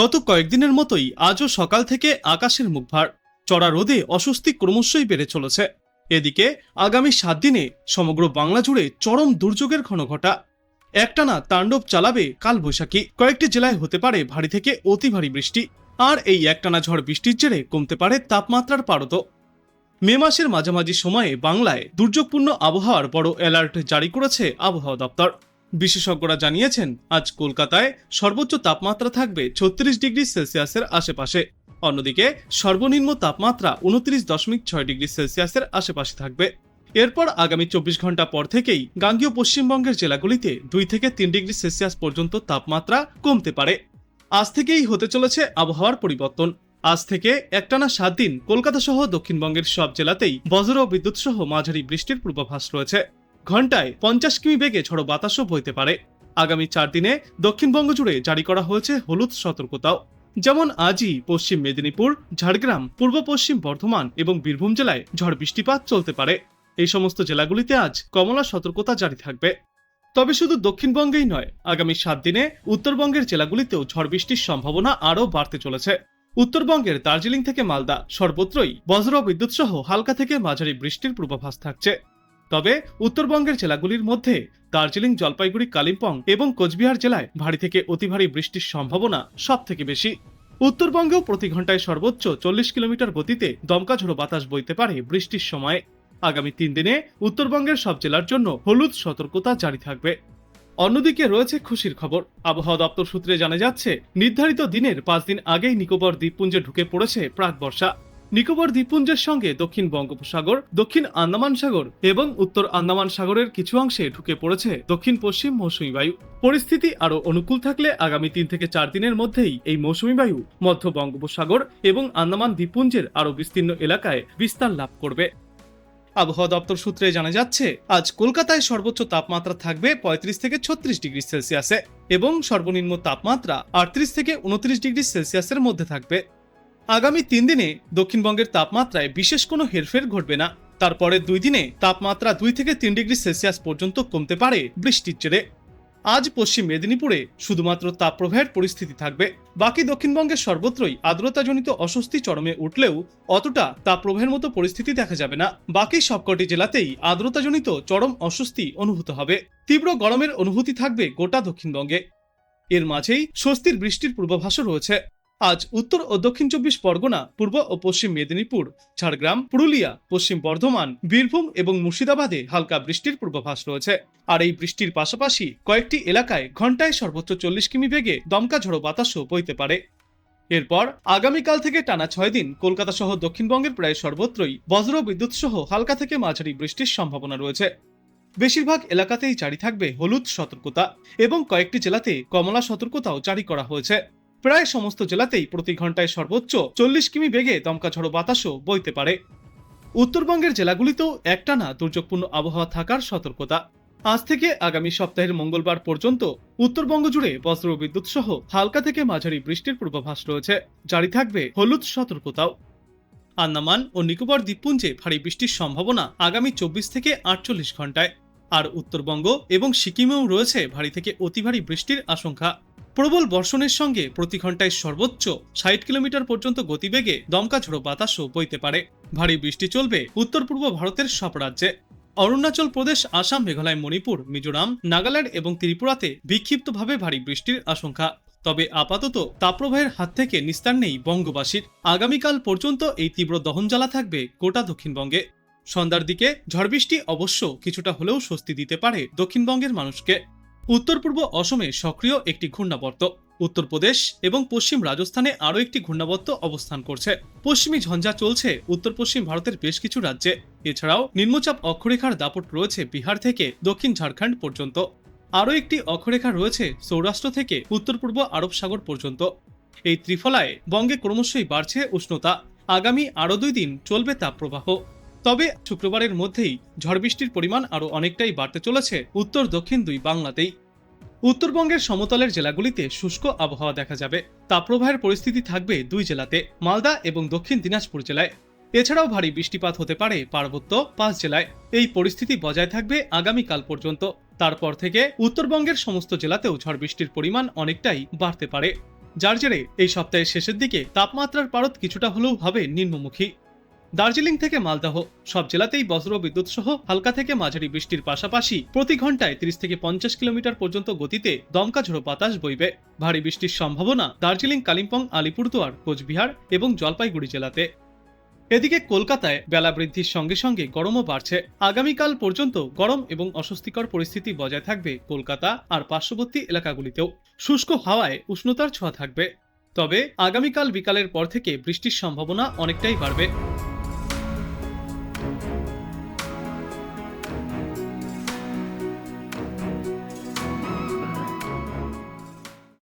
গত কয়েকদিনের মতোই আজও সকাল থেকে আকাশের মুখ ভার চড়া রোদে অস্বস্তি ক্রমশই বেড়ে চলেছে। এদিকে আগামী সাত দিনে সমগ্র বাংলা জুড়ে চরম দুর্যোগের ঘনঘটা। একটানা তাণ্ডব চালাবে কাল বৈশাখী কয়েকটি জেলায় হতে পারে ভারী থেকে অতি ভারী বৃষ্টি। আর এই একটানা ঝড় বৃষ্টির জেরে কমতে পারে তাপমাত্রার পারদ মে মাসের মাঝামাঝি সময়ে বাংলায় দুর্যোগপূর্ণ আবহাওয়ার বড় অ্যালার্ট জারি করেছে আবহাওয়া দপ্তর। বিশেষজ্ঞরা জানিয়েছেন, আজ কলকাতায় সর্বোচ্চ তাপমাত্রা থাকবে ছত্রিশ ডিগ্রি সেলসিয়াসের আশেপাশে। অন্যদিকে, সর্বনিম্ন তাপমাত্রা উনত্রিশ দশমিক ছয় ডিগ্রি সেলসিয়াসের আশেপাশে থাকবে। এরপর আগামী চব্বিশ ঘণ্টা পর থেকেই গাঙ্গীয় পশ্চিমবঙ্গের জেলাগুলিতে দুই থেকে তিন ডিগ্রি সেলসিয়াস পর্যন্ত তাপমাত্রা কমতে পারে। আজ থেকেই হতে চলেছে আবহাওয়ার পরিবর্তন। আজ থেকে একটানা সাত দিন কলকাতা সহ দক্ষিণবঙ্গের সব জেলাতেই বজ্র বিদ্যুৎ সহ মাঝারি বৃষ্টির পূর্বাভাস রয়েছে। ঘন্টায় পঞ্চাশ কিমি বেগে ঝড়ো বাতাসও বইতে পারে। আগামী চার দিনে দক্ষিণবঙ্গ জুড়ে জারি করা হয়েছে হলুদ সতর্কতাও। যেমন আজই পশ্চিম মেদিনীপুর, ঝাড়গ্রাম, পূর্ব পশ্চিম বর্ধমান এবং বীরভূম জেলায় ঝড় বৃষ্টিপাত চলতে পারে। এই সমস্ত জেলাগুলিতে আজ কমলা সতর্কতা জারি থাকবে। তবে শুধু দক্ষিণবঙ্গেই নয়, আগামী সাত দিনে উত্তরবঙ্গের জেলাগুলিতেও ঝড় বৃষ্টির সম্ভাবনা আরও বাড়তে চলেছে। উত্তরবঙ্গের দার্জিলিং থেকে মালদা সর্বত্রই বজ্র বিদ্যুৎ সহ হালকা থেকে মাঝারি বৃষ্টির পূর্বাভাস থাকছে। তবে উত্তরবঙ্গের জেলাগুলির মধ্যে দার্জিলিং, জলপাইগুড়ি, কালিম্পং এবং কোচবিহার জেলায় ভারী থেকে অতি ভারী বৃষ্টির সম্ভাবনা সব থেকে বেশি। উত্তরবঙ্গেও প্রতি ঘন্টায় সর্বোচ্চ চল্লিশ কিলোমিটার গতিতে দমকা ঝোড়ো বাতাস বইতে পারে বৃষ্টির সময়। আগামী তিন দিনে উত্তরবঙ্গের সব জেলার জন্য হলুদ সতর্কতা জারি থাকবে। অন্যদিকে রয়েছে খুশির খবর। আবহাওয়া দপ্তর সূত্রে জানা যাচ্ছে, নির্ধারিত দিনের পাঁচ দিন আগেই নিকোবর দ্বীপপুঞ্জে ঢুকে পড়েছে প্রাক বর্ষা। নিকোবর দ্বীপপুঞ্জের সঙ্গে দক্ষিণ বঙ্গোপসাগর, দক্ষিণ আন্দামান সাগর এবং উত্তর আন্দামান সাগরের কিছু অংশে ঢুকে পড়েছে দক্ষিণ পশ্চিম মৌসুমী বায়ু। পরিস্থিতি আরও অনুকূল থাকলে আগামী তিন থেকে চার দিনের মধ্যেই এই মৌসুমী বায়ু মধ্য বঙ্গোপসাগর এবং আন্দামান দ্বীপপুঞ্জের আরও বিস্তীর্ণ এলাকায় বিস্তার লাভ করবে। আবহাওয়া দপ্তর সূত্রে জানা যাচ্ছে, আজ কলকাতায় সর্বোচ্চ তাপমাত্রা থাকবে পঁয়ত্রিশ থেকে ছত্রিশ ডিগ্রি সেলসিয়াসে এবং সর্বনিম্ন তাপমাত্রা আটত্রিশ থেকে উনত্রিশ ডিগ্রি সেলসিয়াসের মধ্যে থাকবে। আগামী তিন দিনে দক্ষিণবঙ্গের তাপমাত্রায় বিশেষ কোনো হেরফের ঘটবে না। তারপরে দুই দিনে তাপমাত্রা দুই থেকে তিন ডিগ্রি সেলসিয়াস পর্যন্ত কমতে পারে বৃষ্টির জেরে। আজ পশ্চিম মেদিনীপুরে শুধুমাত্র তাপপ্রবাহের পরিস্থিতি থাকবে। বাকি দক্ষিণবঙ্গের সর্বত্রই আর্দ্রতাজনিত অস্বস্তি চরমে উঠলেও অতটা তাপপ্রবাহের মতো পরিস্থিতি দেখা যাবে না। বাকি সবকটি জেলাতেই আর্দ্রতাজনিত চরম অস্বস্তি অনুভূত হবে। তীব্র গরমের অনুভূতি থাকবে গোটা দক্ষিণবঙ্গে। এর মাঝেই স্বস্তির বৃষ্টির পূর্বাভাসও রয়েছে। আজ উত্তর ও দক্ষিণ চব্বিশ পরগনা, পূর্ব ও পশ্চিম মেদিনীপুর, ঝাড়গ্রাম, পুরুলিয়া, পশ্চিম বর্ধমান, বীরভূম এবং মুর্শিদাবাদে হালকা বৃষ্টির পূর্বাভাস রয়েছে। আর এই বৃষ্টির পাশাপাশি কয়েকটি এলাকায় ঘন্টায় সর্বোচ্চ চল্লিশ কিমি বেগে দমকা ঝড়ো বাতাসও বইতে পারে। এরপর আগামীকাল থেকে টানা ছয় দিন কলকাতা সহ দক্ষিণবঙ্গের প্রায় সর্বত্রই বজ্র বিদ্যুৎ সহ হালকা থেকে মাঝারি বৃষ্টির সম্ভাবনা রয়েছে। বেশিরভাগ এলাকাতেই জারি থাকবে হলুদ সতর্কতা এবং কয়েকটি জেলাতে কমলা সতর্কতাও জারি করা হয়েছে। প্রায় সমস্ত জেলাতেই প্রতি ঘন্টায় সর্বোচ্চ চল্লিশ কিমি বেগে দমকা ঝড়ো বাতাসও বইতে পারে। উত্তরবঙ্গের জেলাগুলিতেও একটানা দুর্যোগপূর্ণ আবহাওয়া থাকার সতর্কতা। আজ থেকে আগামী সপ্তাহের মঙ্গলবার পর্যন্ত উত্তরবঙ্গ জুড়ে বজ্র বিদ্যুৎ সহ হালকা থেকে মাঝারি বৃষ্টির পূর্বাভাস রয়েছে। জারি থাকবে হলুদ সতর্কতাও। আন্দামান ও নিকোবর দ্বীপপুঞ্জে ভারী বৃষ্টির সম্ভাবনা আগামী চব্বিশ থেকে আটচল্লিশ ঘন্টায়। আর উত্তরবঙ্গ এবং সিকিমেও রয়েছে ভারী থেকে অতি ভারী বৃষ্টির আশঙ্কা। প্রবল বর্ষণের সঙ্গে প্রতি ঘন্টায় সর্বোচ্চ ষাট কিলোমিটার পর্যন্ত গতিবেগে দমকা ঝোড়ো বাতাসও বইতে পারে। ভারী বৃষ্টি চলবে উত্তর পূর্ব ভারতের সব রাজ্যে। অরুণাচল প্রদেশ, আসাম, মেঘালয়, মণিপুর, মিজোরাম, নাগাল্যান্ড এবং ত্রিপুরাতে বিক্ষিপ্তভাবে ভারী বৃষ্টির আশঙ্কা। তবে আপাতত তাপপ্রবাহের হাত থেকে নিস্তার নেই বঙ্গবাসীর। আগামীকাল পর্যন্ত এই তীব্র দহনজ্বালা থাকবে গোটা দক্ষিণবঙ্গে। সন্ধ্যার দিকে ঝড় বৃষ্টি অবশ্য কিছুটা হলেও স্বস্তি দিতে পারে দক্ষিণবঙ্গের মানুষকে। উত্তর পূর্ব অসমে সক্রিয় একটি ঘূর্ণাবর্ত। উত্তরপ্রদেশ এবং পশ্চিম রাজস্থানে আরও একটি ঘূর্ণাবর্ত অবস্থান করছে। পশ্চিমী ঝঞ্ঝা চলছে, উত্তর পশ্চিম ভারতের বেশ কিছু রাজ্যে। এছাড়াও নিম্নচাপ অক্ষরেখার দাপট রয়েছে বিহার থেকে দক্ষিণ ঝাড়খণ্ড পর্যন্ত। আরও একটি অক্ষরেখা রয়েছে সৌরাষ্ট্র থেকে উত্তর পূর্ব আরব সাগর পর্যন্ত। এই ত্রিফলায় বঙ্গে ক্রমশই বাড়ছে উষ্ণতা। আগামী আরও দুই দিন চলবে তাপপ্রবাহ। তবে শুক্রবারের মধ্যেই ঝড় বৃষ্টির পরিমাণ আরও অনেকটাই বাড়তে চলেছে উত্তর দক্ষিণ দুই বাংলাতেই। উত্তরবঙ্গের সমতলের জেলাগুলিতে শুষ্ক আবহাওয়া দেখা যাবে। তাপপ্রবাহের পরিস্থিতি থাকবে দুই জেলাতে, মালদা এবং দক্ষিণ দিনাজপুর জেলায়। এছাড়াও ভারী বৃষ্টিপাত হতে পারে পার্বত্য পাঁচ জেলায়। এই পরিস্থিতি বজায় থাকবে আগামীকাল পর্যন্ত। তারপর থেকে উত্তরবঙ্গের সমস্ত জেলাতেও ঝড় বৃষ্টির পরিমাণ অনেকটাই বাড়তে পারে। যার জেরে এই সপ্তাহের শেষের দিকে তাপমাত্রার পারদ কিছুটা হলেও হবে নিম্নমুখী। দার্জিলিং থেকে মালদাহ। সব জেলাতেই বজ্র বিদ্যুৎ সহ হালকা থেকে মাঝারি বৃষ্টির পাশাপাশি প্রতি ঘন্টায় তিরিশ থেকে পঞ্চাশ কিলোমিটার পর্যন্ত গতিতে দমকা ঝোড়ো বাতাস বইবে। ভারী বৃষ্টির সম্ভাবনা দার্জিলিং, কালিম্পং, আলিপুরদুয়ার, কোচবিহার এবং জলপাইগুড়ি জেলাতে। এদিকে কলকাতায় বেলা বৃদ্ধির সঙ্গে সঙ্গে গরমও বাড়ছে। আগামীকাল পর্যন্ত গরম এবং অস্বস্তিকর পরিস্থিতি বজায় থাকবে কলকাতা আর পার্শ্ববর্তী এলাকাগুলিতেও। শুষ্ক হাওয়ায় উষ্ণতার ছোঁয়া থাকবে। তবে আগামীকাল বিকালের পর থেকে বৃষ্টির সম্ভাবনা অনেকটাই বাড়বে।